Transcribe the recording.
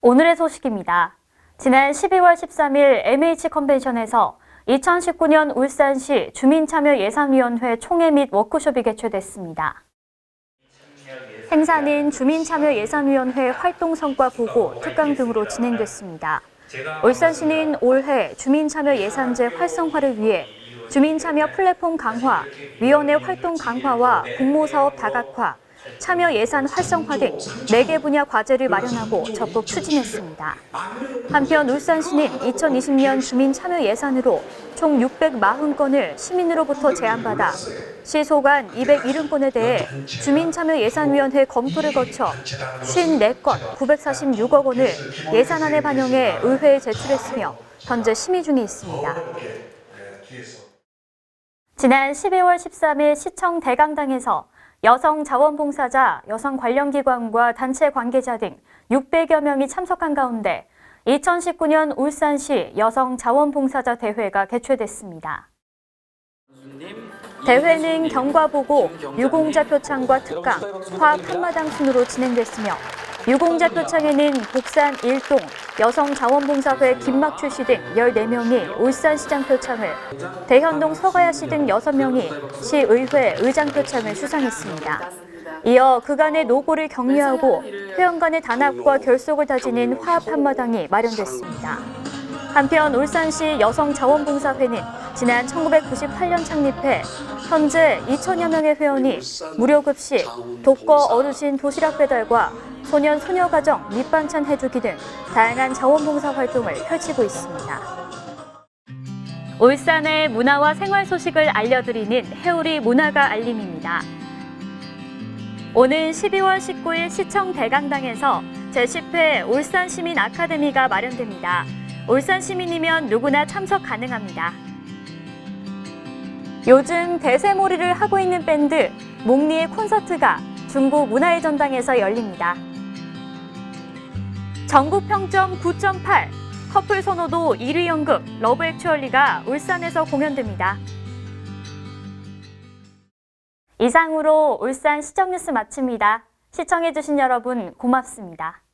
오늘의 소식입니다. 지난 12월 13일 MH 컨벤션에서 2019년 울산시 주민참여예산위원회 총회 및 워크숍이 개최됐습니다. 행사는 주민참여예산위원회 활동 성과 보고 특강 등으로 진행됐습니다. 울산시는 올해 주민참여예산제 활성화를 위해 주민참여 플랫폼 강화, 위원회 활동 강화와 공모사업 다각화, 참여 예산 활성화 등 4개 분야 과제를 마련하고 적극 추진했습니다. 한편 울산시는 2020년 주민 참여 예산으로 총 640건을 시민으로부터 제안받아 시 소관 270건에 대해 주민참여예산위원회 검토를 거쳐 54건 946억 원을 예산안에 반영해 의회에 제출했으며 현재 심의 중에 있습니다. 지난 12월 13일 시청 대강당에서 여성 자원봉사자, 여성 관련 기관과 단체 관계자 등 600여 명이 참석한 가운데 2019년 울산시 여성 자원봉사자 대회가 개최됐습니다. 대회는 경과보고, 유공자 표창과 특강, 화합 한마당 순으로 진행됐으며 유공자 표창에는 복산 1동 여성자원봉사회 김막출 씨 등 14명이 울산시장 표창을, 대현동 서가야 씨 등 6명이 시의회 의장 표창을 수상했습니다. 이어 그간의 노고를 격려하고 회원 간의 단합과 결속을 다지는 화합 한마당이 마련됐습니다. 한편 울산시 여성자원봉사회는 지난 1998년 창립해 현재 2천여 명의 회원이 무료급식, 독거 어르신 도시락 배달과 소년 소녀 가정 밑반찬 해주기 등 다양한 자원봉사 활동을 펼치고 있습니다. 울산의 문화와 생활 소식을 알려드리는 해우리 문화가 알림입니다. 오는 12월 19일 시청 대강당에서 제10회 울산 시민 아카데미가 마련됩니다. 울산 시민이면 누구나 참석 가능합니다. 요즘 대세몰이를 하고 있는 밴드 몽리의 콘서트가 중국 문화의 전당에서 열립니다. 전국 평점 9.8, 커플 선호도 1위 연극 러브 액츄얼리가 울산에서 공연됩니다. 이상으로 울산 시청 뉴스 마칩니다. 시청해주신 여러분 고맙습니다.